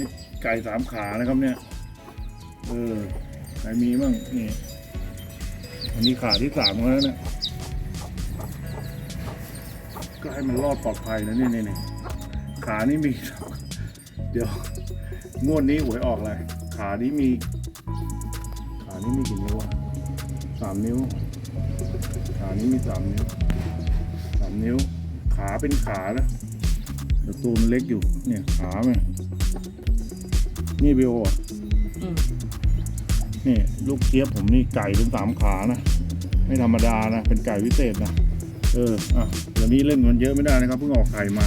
นี่ไก่สามขานะครับเนี่ย เออไหนมีบ้างนี่ อันนี้ขาที่สามแล้วนี่ยก็ให้มันรอดปลอดภัยนะนี่นี่นี่ขานี่มี เดี๋ยวงวดนี้หวยออกเลยขานี้มี ขานี้มีกี่นิ้วอะสามนิ้ว ขานี้มีสามนิ้วสามนิ้ว ขาเป็นขานะแต่ตัวมันเล็กอยู่ เนี่ยขาไหม นี่บิโออะอืมนี่ลูกเจี๊ยบผมนี่ไก่เป็นสามขานะ ไม่ธรรมดานะ เป็นไก่วิเศษนะ เออ อะเดี๋ยวนี้เล่นมันเยอะไม่ได้นะครับเพิ่งออกไข่มา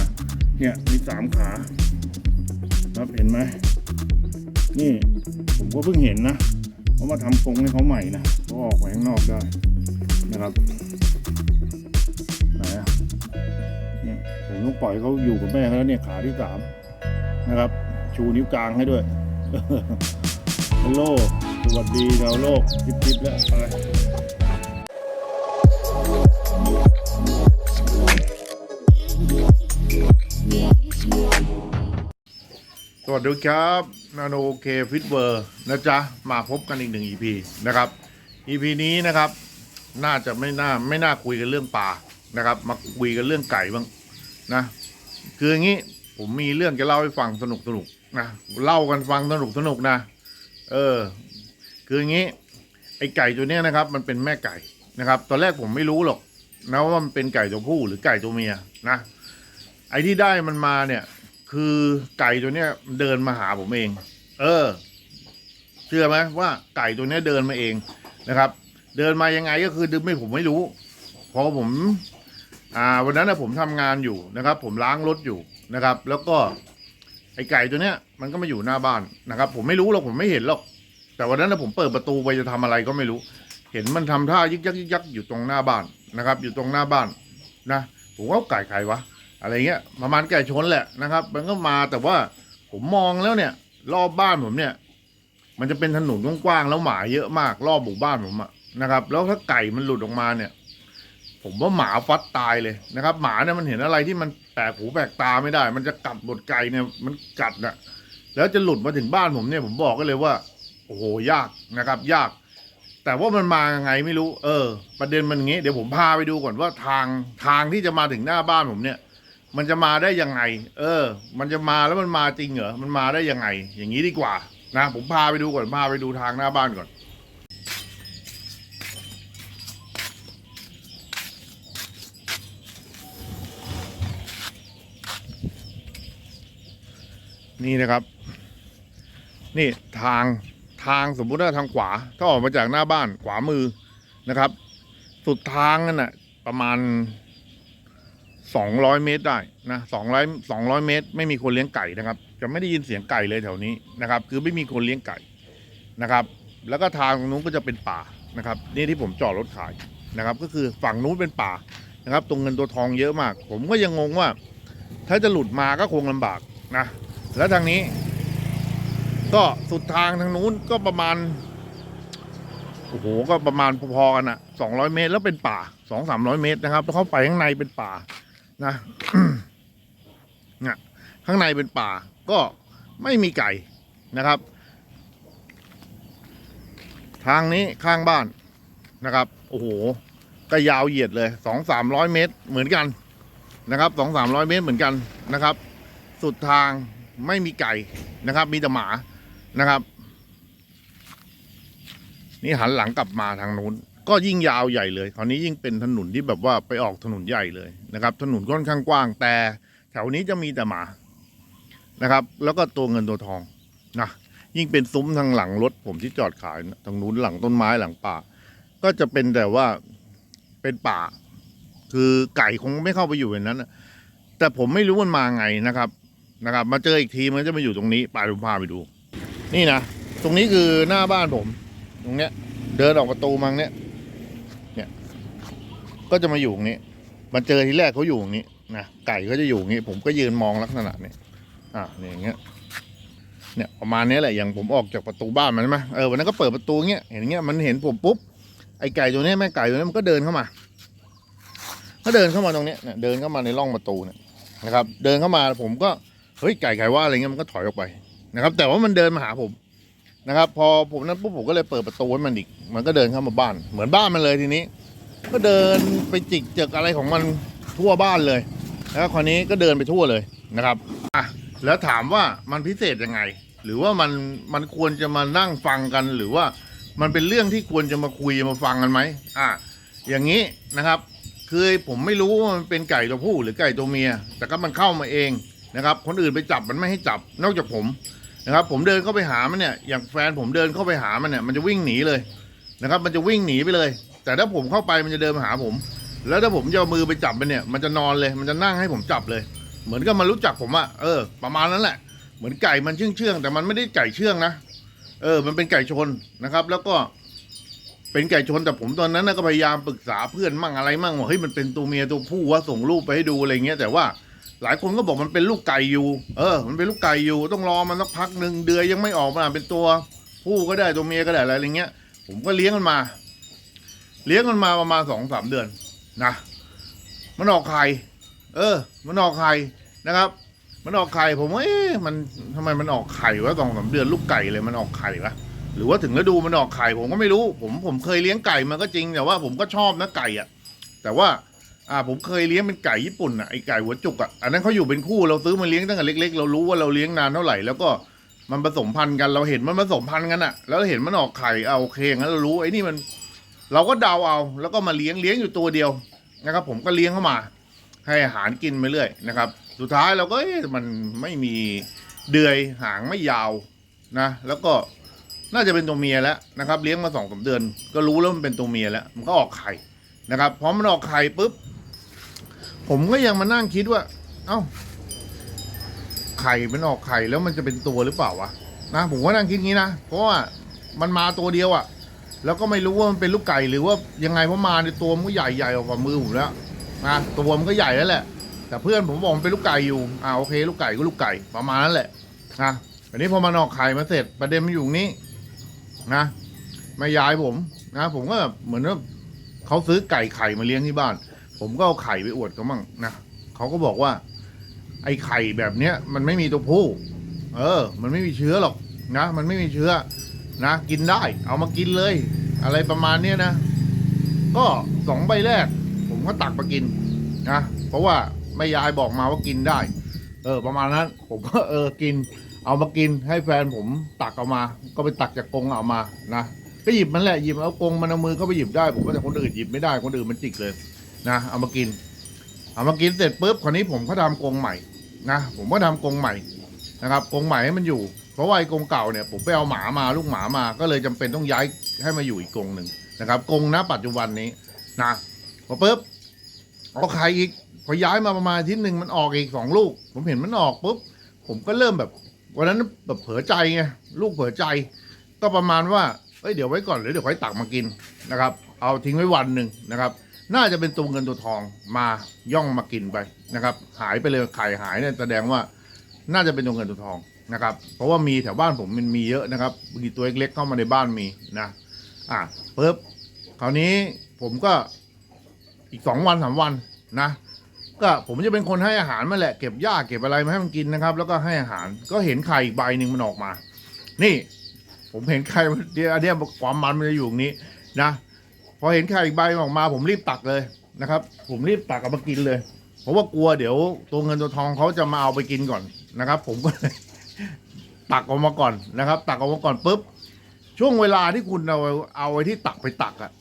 เนี่ยมีสามขา ครับเห็นไหม นี่ผมก็เพิ่งเห็นนะเขามาทำกรงให้เขาใหม่นะเขาออกไปข้างนอกได้นะครับไหนอะเนี่ยผมต้องปล่อยเขาอยู่กับแม่เขาแล้วเนี่ยขาที่สามนะครับ ชูนิ้วกลางให้ด้วย ฮัลโหลสวัสดีชาวโลกจิบจิบแล้วไปสวัสดีครับนาโนเคฟิตเวอร์นะจ๊ะ มาพบกันอีกหนึ่ง EP นะครับ EP นี้นะครับ น่าจะไม่น่าไม่น่าคุยกันเรื่องป่านะครับ มาคุยกันเรื่องไก่บ้างนะ คืออย่างนี้ผมมีเรื่องจะเล่าให้ฟังสนุกสนุก นะเล่ากันฟังสนุกสนุกนะ เออ คืออย่างนี้ ไอ้ไก่ตัวเนี้ยนะครับ มันเป็นแม่ไก่นะครับ ตอนแรกผมไม่รู้หรอกนะว่ามันเป็นไก่ตัวผู้หรือไก่ตัวเมียนะไอ้ที่ได้มันมาเนี่ย คือไก่ตัวเนี้ยมันเดินมาหาผมเอง เออเชื่อไหมว่าไก่ตัวเนี้ยเดินมาเองนะครับ เดินมายังไงก็คือดึงไม่ผมไม่รู้เพอผม อ่า วันนั้นนะผมทำงานอยู่นะครับ ผมล้างรถอยู่นะครับ แล้วก็ ไอ้ไก่ตัวเนี้ยมันก็มาอยู่หน้าบ้านนะครับ ผมไม่รู้หรอกผมไม่เห็นหรอก แต่วันนั้นนะผมเปิดประตูไปจะทำอะไรก็ไม่รู้ เห็นมันทำท่ายึกยักยึกยักอยู่ตรงหน้าบ้านนะครับ อยู่ตรงหน้าบ้านนะผมว่าไก่ใครวะอะไรเงี้ยประมาณไก่ชนแหละนะครับ มันก็มาแต่ว่าผมมองแล้วเนี่ย รอบบ้านผมเนี่ย มันจะเป็นถนนกว้างๆแล้วหมาเยอะมากรอบหมู่บ้านผมอะนะครับ แล้วถ้าไก่มันหลุดออกมาเนี่ย ผมว่าหมาฟัดตายเลยนะครับ หมาเนี่ยมันเห็นอะไรที่มัน แปลกหูแปลกตาไม่ได้ มันจะกัดบดไก่เนี่ยมันกัดน่ะแล้วจะหลุดมาถึงบ้านผมเนี่ยผมบอกก็เลยว่า โอ้โหยากนะครับ ยาก แต่ว่ามันมายังไงไม่รู้ เออ ประเด็นมันอย่างงี้ เดี๋ยวผมพาไปดูก่อนว่าทางทางที่จะมาถึงหน้าบ้านผมเนี่ย มันจะมาได้ยังไง เออ มันจะมาแล้วมันมาจริงเหรอมันมาได้ยังไง อย่างนี้ดีกว่า นะ ผมพาไปดูก่อนพาไปดูทางหน้าบ้านก่อน นี่นะครับ นี่ทางทางสมมุติว่าทางขวา ถ้าออกมาจากหน้าบ้านขวามือนะครับ สุดทางนั่นน่ะประมาณสองร้อยเมตรได้นะสองร้อยสองร้อยเมตร ไม่มีคนเลี้ยงไก่นะครับ จะไม่ได้ยินเสียงไก่เลยแถวนี้นะครับ คือไม่มีคนเลี้ยงไก่นะครับ แล้วก็ทางตรงนู้นก็จะเป็นป่านะครับ นี่ที่ผมจอดรถขายนะครับ ก็คือฝั่งนู้นเป็นป่านะครับ ตรงเงินตัวทองเยอะมาก ผมก็ยังงงว่า ถ้าจะหลุดมาก็คงลำบากนะ แล้วทางนี้ ก็สุดทางทางนู้นก็ประมาณโอ้โหก็ประมาณพอๆกันอะสองร้อยเมตรแล้วเป็นป่าสองสามร้อยเมตรนะครับแล้วเข้าไปข้างในเป็นป่า นะเนี่ยข้างในเป็นป่า ก็ไม่มีไก่นะครับ ทางนี้ข้างบ้านนะครับ โอ้โห ก็ยาวเหยียดเลยสองสามร้อยเมตรเหมือนกันนะครับสองสามร้อยเมตรเหมือนกันนะครับ สุดทาง ไม่มีไก่นะครับ มีแต่หมานะครับ นี่หันหลังกลับมาทางนู้น ก็ยิ่งยาวใหญ่เลยคราวนี้ยิ่งเป็นถนนที่แบบว่าไปออกถนนใหญ่เลยนะครับ ถนนค่อนข้างกว้าง แต่แถวนี้จะมีแต่หมานะครับ แล้วก็ตัวเงินตัวทองนะยิ่งเป็นซุ้มทางหลังรถผมที่จอดขายทางนู้นหลังต้นไม้หลังป่า ก็จะเป็นแต่ว่าเป็นป่า คือไก่คงไม่เข้าไปอยู่ในนั้นแต่ผมไม่รู้มันมาไงนะครับ นะครับ มาเจออีกทีมันจะมาอยู่ตรงนี้ไปผมพาไปดู นี่นะตรงนี้คือหน้าบ้านผม ตรงเนี้ย เดินออกประตูมังเนี้ยเนี่ย ก็จะมาอยู่ตรงนี้ มันเจอทีแรกเขาอยู่ตรงนี้นะไก่ก็จะอยู่ตรงนี้ ผมก็ยืนมองลักษณะนี้อะเนี่ยอย่างเงี้ยเนี่ยประมาณนี้แหละอย่างผมออกจากประตูบ้านมันใช่ไหมเออวันนั้นก็เปิดประตูเงี้ยเห็นเงี้ยมันเห็นผมปุ๊บไอ้ไก่ตัวนี้แม่ไก่ตัวนี้มันก็เดินเข้ามาก็เดินเข้ามาตรงเนี้ยเนี่ยเดินเข้ามาในร่องประตูเนี่ยนะครับ เดินเข้ามาผมก็ เฮ้ยไก่ไก่ว่าอะไรเงี้ยมันก็ถอยออกไปนะครับ แต่ว่ามันเดินมาหาผมนะครับ พอผมนั้นปุ๊บผมก็เลยเปิดประตูให้มันอีก มันก็เดินเข้ามาบ้าน เหมือนบ้านมันเลยทีนี้ ก็เดินไปจิกเจกอะไรของมันทั่วบ้านเลย แล้วคราวนี้ก็เดินไปทั่วเลยนะครับอะแล้วถามว่ามันพิเศษยังไง หรือว่ามันมันควรจะมานั่งฟังกันหรือว่ามันเป็นเรื่องที่ควรจะมาคุยมาฟังกันไหมอะอย่างนี้นะครับ คือผมไม่รู้ว่ามันเป็นไก่ตัวผู้หรือไก่ตัวเมีย แต่ก็มันเข้ามาเอง นะครับ คนอื่นไปจับมันไม่ให้จับนอกจากผมนะครับ ผมเดินเข้าไปหามันเนี่ย อย่างแฟนผมเดินเข้าไปหามันเนี่ย มันจะวิ่งหนีเลยนะครับ มันจะวิ่งหนีไปเลย แต่ถ้าผมเข้าไปมันจะเดินมาหาผม แล้วถ้าผมจะเอามือไปจับมันเนี่ย มันจะนอนเลย มันจะนั่งให้ผมจับเลย เหมือนกับมันรู้จักผมอะเออ ประมาณนั้นแหละ เหมือนไก่มันเชื่องเชื่องแต่มันไม่ได้ไก่เชื่องนะ เออ มันเป็นไก่ชนนะครับ แล้วก็เป็นไก่ชนแต่ผมตอนนั้นนะก็พยายามปรึกษาเพื่อนมั่งอะไรมั่งว่าเฮ้ยมันเป็นตัวเมียตัวผู้ว่าส่งรูปไปให้ดูอะไรเงี้ยแต่ว่า หลายคนก็บอกมันเป็นลูกไก่อยู่ เออ มันเป็นลูกไก่อยู่ ต้องรอมันสักพักหนึ่งเดือนยังไม่ออกมาเป็นตัว ผู้ก็ได้ตัวเมียก็ได้อะไรอย่างเงี้ย ผมก็เลี้ยงมันมา เลี้ยงมันมาประมาณสองสามเดือนนะ มันออกไข่ เออ มันออกไข่นะครับ มันออกไข่ผมว่าเอ๊ะมันทำไมมันออกไข่วะสองสามเดือนลูกไก่เลยมันออกไข่วะหรือว่าถึงฤดูมันออกไข่ผมก็ไม่รู้ ผมผมเคยเลี้ยงไก่มันก็จริงแต่ว่าผมก็ชอบนะไก่อะแต่ว่า อ่าผมเคยเลี้ยงเป็นไก่ญี่ปุ่นอะไอไก่หัวจุกอะอันนั้นเขาอยู่เป็นคู่เราซื้อมาเลี้ยงตั้งแต่เล็ก ๆ เรารู้ว่าเราเลี้ยงนานเท่าไหร่แล้วก็มันผสมพันธุ์กันเราเห็นมันผสมพันธุ์กันอะ แล้วเห็นมันออกไข่เอาโอเคงั้นเรารู้ไอ้นี่มัน เราก็เดาเอา แล้วก็มาเลี้ยงเลี้ยงอยู่ตัวเดียวนะครับ ผมก็เลี้ยงเข้ามา ให้อาหารกินไปเรื่อยนะครับ สุดท้ายเราก็มันไม่มีเดือยหางไม่ยาวนะ แล้วก็น่าจะเป็นตัวเมียแล้วนะครับ เลี้ยงมาสองสามเดือน ก็รู้แล้วมันเป็นตัวเมียแล้ว มันก็ออกไข่นะครับพอมันออกไข่ปุ๊บ ผมก็ยังมานั่งคิดว่า เอ้า ไข่มันออกไข่แล้วมันจะเป็นตัวหรือเปล่าวะนะผมก็นั่งคิดงี้นะเพราะว่ามันมาตัวเดียวอะ่ะ แล้วก็ไม่รู้ว่ามันเป็นลูกไก่หรือว่ายังไงเพราะมาในตัวมันก็ใหญ่ใหญ่กว่ามือผมแล้วนะตัวมันก็ใหญ่แล้วแหละ แต่เพื่อนผมบอกมันเป็นลูกไก่อยู่อ่าโอเค ลูกไก่ก็ลูกไก่ประมาณนั้นแหละนะอันนี้พอมันออกไข่มาเสร็จประเด็นมันอยู่นี้นะแม่ยายผมนะ ผมก็เหมือนว่าเขาซื้อไก่ไข่มาเลี้ยงที่บ้าน ผมก็เอาไข่ไปอวดเขามั่งนะเขาก็บอกว่า ไอ้ไข่แบบเนี้ย มันไม่มีตัวผู้ เออ มันไม่มีเชื้อหรอกนะ มันไม่มีเชื้อ นะ กินได้ เอามากินเลย อะไรประมาณเนี้ยนะ ก็สองใบแรก ผมก็ตักมากินนะ เพราะว่าแม่ยายบอกมาว่ากินได้ เออ ประมาณนั้น ผมก็เออ กิน เอามากิน ให้แฟนผมตักเอามา ก็ไปตักจากกรงเอามา นะ ก็หยิบมันแหละ หยิบเอากรงมันเอามือเข้าไปหยิบได้ ผมว่าแต่คนอื่นหยิบไม่ได้ คนอื่นมันจิกเลย นะเอามากิน เอามากินเสร็จปุ๊บคราวนี้ผมก็ทำกรงใหม่นะผมก็ทำกรงใหม่นะครับกรงใหม่ให้มันอยู่ เพราะว่าไอ้กรงเก่าเนี่ยผมไปเอาหมามาลูกหมามาก็เลยจำเป็นต้องย้ายให้มาอยู่อีกกรงหนึ่งนะครับกรงณปัจจุบันนี้นะพอปุ๊บเอาไข่อีกพอย้ายมาประมาณทิตย์หนึ่งมันออกอีกสองลูก ผมเห็นมันออกปุ๊บผมก็เริ่มแบบวันนั้นแบบเผลอใจไงลูกเผลอใจ ก็ประมาณว่าเอ้ยเดี๋ยวไว้ก่อนหรือเดี๋ยวค่อยตักมากินนะครับ เอาทิ้งไว้วันหนึ่งนะครับ น่าจะเป็นตัวเงินตัวทองมาย่องมากินไปนะครับ หายไปเลยไข่หายเนี่ยแสดงว่าน่าจะเป็นตัวเงินตัวทองนะครับ เพราะว่ามีแถวบ้านผมมันมีเยอะนะครับบางทีตัวเล็กๆเข้ามาในบ้านมีนะอะปุ๊บคราวนี้ผมก็อีกสองวันสามวันนะก็ผมจะเป็นคนให้อาหารมาแหละเก็บหญ้าเก็บอะไรมาให้มันกินนะครับ แล้วก็ให้อาหารก็เห็นไข่อีกใบหนึ่งมันออกมา นี่ ผมเห็นไข่เดี๋ยวอันเนี้ยความมันมันจะอยู่ตรงนี้นะ อเห็นไข่อีกใบออกมา ผมรีบตักเลยนะครับ ผมรีบตักเอามากินเลย เพราะว่ากลัวเดี๋ยวตัวเงินตัวทองเขาจะมาเอาไปกินก่อนนะครับ ผมก็เลยตักออกมาก่อนนะครับ ตักออกมาก่อนปุ๊บช่วงเวลาที่คุณเอาเอาไอ้ที่ตักไปตักอะ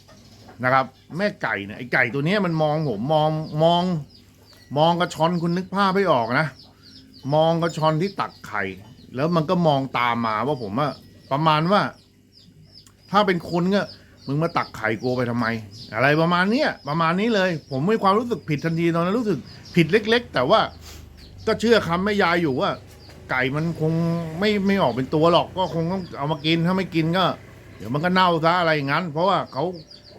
นะครับ แม่ไก่เนี่ยไอ้ไก่ตัวนี้มันมองผมมองมอง มองกระชอนคุณนึกภาพไม่ออกนะ มองกระชอนที่ตักไข่ แล้วมันก็มองตามมาว่าผมอะประมาณว่า ถ้าเป็นคนก็ มึงมาตักไข่กูไปทำไม อะไรประมาณเนี้ยประมาณนี้เลย ผมมีความรู้สึกผิดทันทีตอนนั้นรู้สึกผิดเล็ก ๆ แต่ว่าก็เชื่อคำแม่ยายอยู่ว่า ไก่มันคงไม่ไม่ออกเป็นตัวหรอกก็คงต้องเอามากินถ้าไม่กินก็ เดี๋ยวมันก็เน่าซะอะไรอย่างนั้น เพราะว่าเขา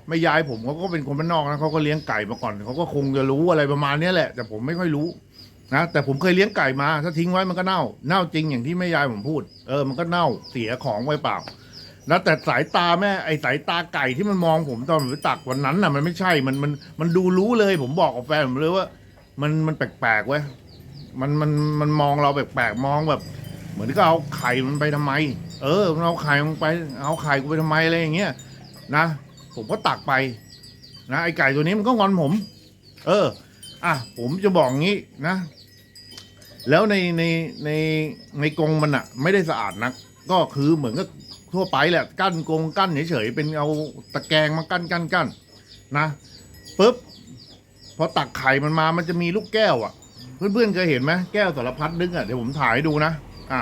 แม่ยายผมเขาก็เป็นคนบ้านนอกนะเขาก็เลี้ยงไก่มาก่อนเขาก็คงจะรู้อะไรประมาณนี้แหละ แต่ผมไม่ค่อยรู้นะแต่ผมเคยเลี้ยงไก่มา ถ้าทิ้งไว้มันก็เน่า เน่าจริงอย่างที่แม่ยายผมพูด เออมันก็เน่าเสียของไว้เปล่า แล้วแต่สายตาแม่ไอสายตาไก่ที่มันมองผมตอนผมไปตักวันนั้นน่ะมันไม่ใช่มันมันมันดูรู้เลย ผมบอกกับแฟนผมเลยว่า มันมันแปลกๆเว้ยมันมันมันมองเราแปลกๆมองแบบ เหมือนก็เอาไข่มันไปทำไม เออมันเอาไข่มันไป เอาไข่กูไปทำไมอะไรอย่างเงี้ยนะผมก็ตักไป นะไอไก่ตัวนี้มันก็งอนผม เออ อะผมจะบอกงี้นะ แล้วในในในในกรงมันอะไม่ได้สะอาดนัก ก็คือเหมือนกับ ทั่วไปแหละกั้นกงกั้นเฉยๆเป็นเอาตะแกรงมากั้นกั้นกั้นนะปุ๊บพอตักไข่มันมามันจะมีลูกแก้วอะเพื่อนๆเคยเห็นไหมแก้วสารพัดนึกอะเดี๋ยวผมถ่ายให้ดูนะอะ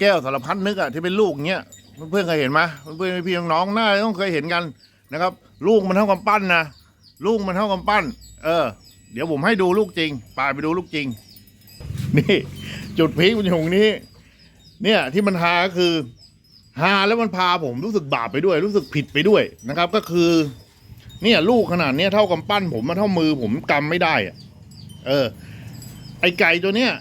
แก้วสารพัดนึกอะที่เป็นลูกเงี้ยเพื่อนๆเคยเห็นไหมเพื่อนๆพี่ๆน้องๆน่าจะต้องเคยเห็นกันนะครับ ลูกมันเท่ากับปั้นนะลูกมันเท่ากับปั้น เออ เดี๋ยวผมให้ดูลูกจริงปาไปดูลูกจริง นี่ จุดพีคมันอยู่ตรงนี้ เนี่ยที่มันฮาก็คือ ฮาแล้วมันพาผมรู้สึกบาปไปด้วย รู้สึกผิดไปด้วยนะครับ ก็คือ เนี่ยลูกขนาดเนี้ยเท่ากำปั้นผมมาเท่ามือผมกำไม่ได้อะเออ ไอไก่ตัวเนี้ย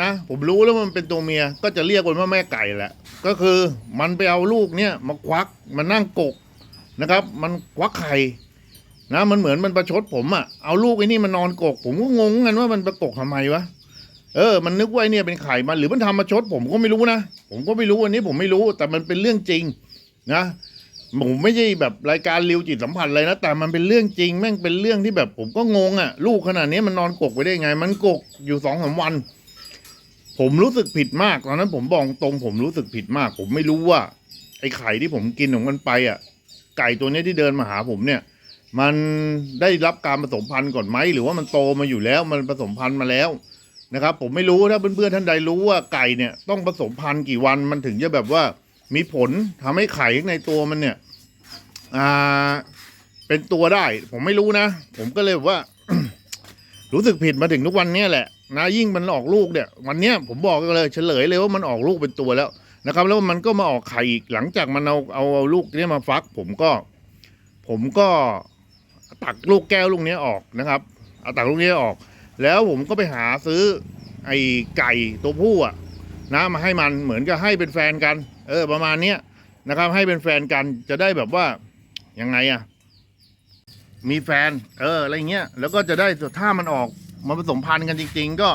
นะผมรู้แล้วมันเป็นตัวเมีย ก็จะเรียกมันว่าแม่ไก่แหละ ก็คือมันไปเอาลูกเนี่ยมาควักมันนั่งกกนะครับ มันควักไข่นะมันเหมือนมันประชดผมอะ่ะเอาลูกไอ้นี่มันนอนกก ผมก็งงกันว่ามันประกกทำไมวะ เออ มันนึกว่าไอ้เนี่ยเป็นไข่มันหรือมันทำมาชด ผมก็ไม่รู้นะ ผมก็ไม่รู้อันนี้ผมไม่รู้แต่มันเป็นเรื่องจริงนะผมไม่ใช่แบบรายการริวจิตสัมผัสอะไรนะแต่มันเป็นเรื่องจริง แม่งเป็นเรื่องที่แบบผมก็งงอะ่ะ ลูกขนาดนี้มันนอนกกไว้ได้ไง มันกกอยู่สองสามวัน ผมรู้สึกผิดมากตอนนั้น ผมบอกตรง ผมรู้สึกผิดมาก ผมไม่รู้ว่า ไอ้ไข่ที่ผมกินของมันไปอะ ไก่ตัวนี้ที่เดินมาหาผมเนี่ย มันได้รับการผสมพันธุ์ก่อนไหมหรือว่ามันโตมาอยู่แล้ว มันผสมพันธุ์มาแล้ว นะครับ ผมไม่รู้ถ้าเพื่อนๆท่านใดรู้ว่าไก่เนี่ยต้องผสมพันธุ์กี่วันมันถึงจะแบบว่ามีผลทำให้ไข่ในตัวมันเนี่ย อ่า เป็นตัวได้ ผมไม่รู้นะ ผมก็เลยแบบว่า รู้สึกผิดมาถึงทุกวันเนี้ยแหละนะยิ่งมันออกลูกเนี่ย วันเนี้ยผมบอกกันเลยเฉลยเลยว่ามันออกลูกเป็นตัวแล้วนะครับ แล้วมันก็มาออกไข่อีกหลังจากมันเอาเอาเอาลูกเนี้ยมาฟัก ผมก็ ผมก็ตักลูกแก้วลูกนี้ออกนะครับเอาตักลูกนี้ออก แล้วผมก็ไปหาซื้อไอ้ไก่ตัวผู้อะนะมาให้มันเหมือนกับให้เป็นแฟนกัน เออ ประมาณเนี้ยนะครับ ให้เป็นแฟนกันจะได้แบบว่ายังไงอะมีแฟน เอออะไรเงี้ยแล้วก็จะได้ถ้ามันออกมาผสมพันธุ์กันจริง ๆ ก็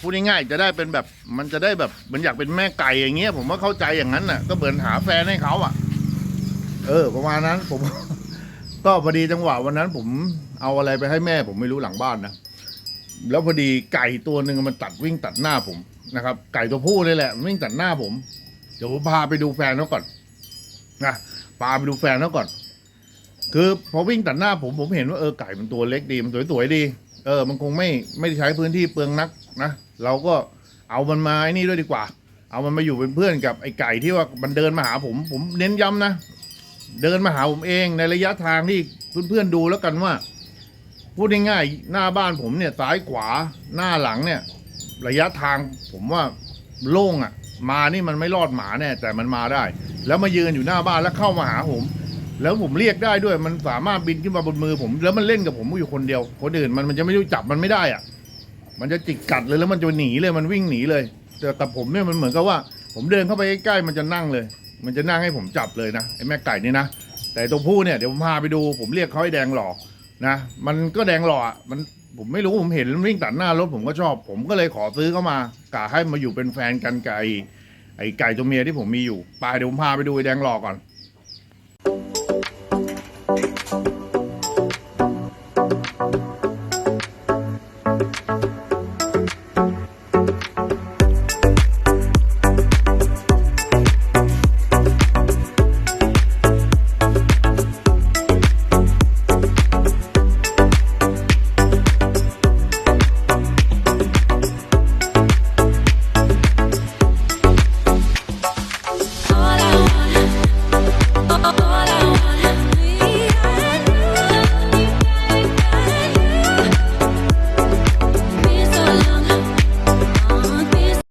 พูดง่ายๆจะได้เป็นแบบมันจะได้แบบมันอยากเป็นแม่ไก่อย่างเงี้ย ผมว่าเข้าใจอย่างนั้นน่ะ ก็เหมือนหาแฟนให้เขาอะ เออ ประมาณนั้นผม ก็พอดีจังหวะวันนั้นผมเอาอะไรไปให้แม่ ผมไม่รู้หลังบ้านนะ แล้วพอดีไก่ตัวหนึ่งมันตัดวิ่งตัดหน้าผมนะครับ ไก่ตัวผู้เลยแหละมันวิ่งตัดหน้าผม เดี๋ยวผมพาไปดูแฟนเขาก่อนนะพาไปดูแฟนเขาก่อน คือพอวิ่งตัดหน้าผมผมเห็นว่าเออไก่มันตัวเล็กดีมันสวยๆดี เออ มันคงไม่ไม่ได้ใช้พื้นที่เปลืองนักนะเราก็เอามันมาไอ้นี่ด้วยดีกว่า เอามันมาอยู่เป็นเพื่อนกับไอ้ไก่ที่ว่ามันเดินมาหาผม ผมเน้นย้ำนะเดินมาหาผมเองในระยะทางที่เพื่อนๆดูแล้วกันว่า พูดง่ายๆหน้าบ้านผมเนี่ยซ้ายขวาหน้าหลังเนี่ย ระยะทางผมว่าโล่งอะ่ะ มานี่มันไม่รอดหมาแน่แต่มันมาได้ แล้วมายืนอยู่หน้าบ้านแล้วเข้ามาหาผม แล้วผมเรียกได้ด้วย มันสามารถบินขึ้นมาบนมือผม แล้วมันเล่นกับผมอยู่คนเดียว คนอื่นมันมันจะไม่รู้จับมันไม่ได้อะมันจะจิกกัดเลยแล้วมันจะหนีเลยมันวิ่งหนีเลย แต่แต่ผมเนี่ยมันเหมือนกับว่า ผมเดินเข้าไปใกล้ๆมันจะนั่งเลย มันจะนั่งให้ผมจับเลยนะไอ้แม่ไก่นี่นะแต่ตัวผู้เนี่ยเดี๋ยวผมพาไปดู ผมเรียกเขาให้แดงหล่อ นะมันก็แดงหล่ออะมันผมไม่รู้ผมเห็นมันวิ่งตัดหน้ารถผมก็ชอบ ผมก็เลยขอซื้อเข้ามากะให้มาอยู่เป็นแฟนกันกับไอ้ไอ้ไก่ตัวเมียที่ผมมีอยู่ไปเดี๋ยวผมพาไปดูไอ้แดงหล่อก่อน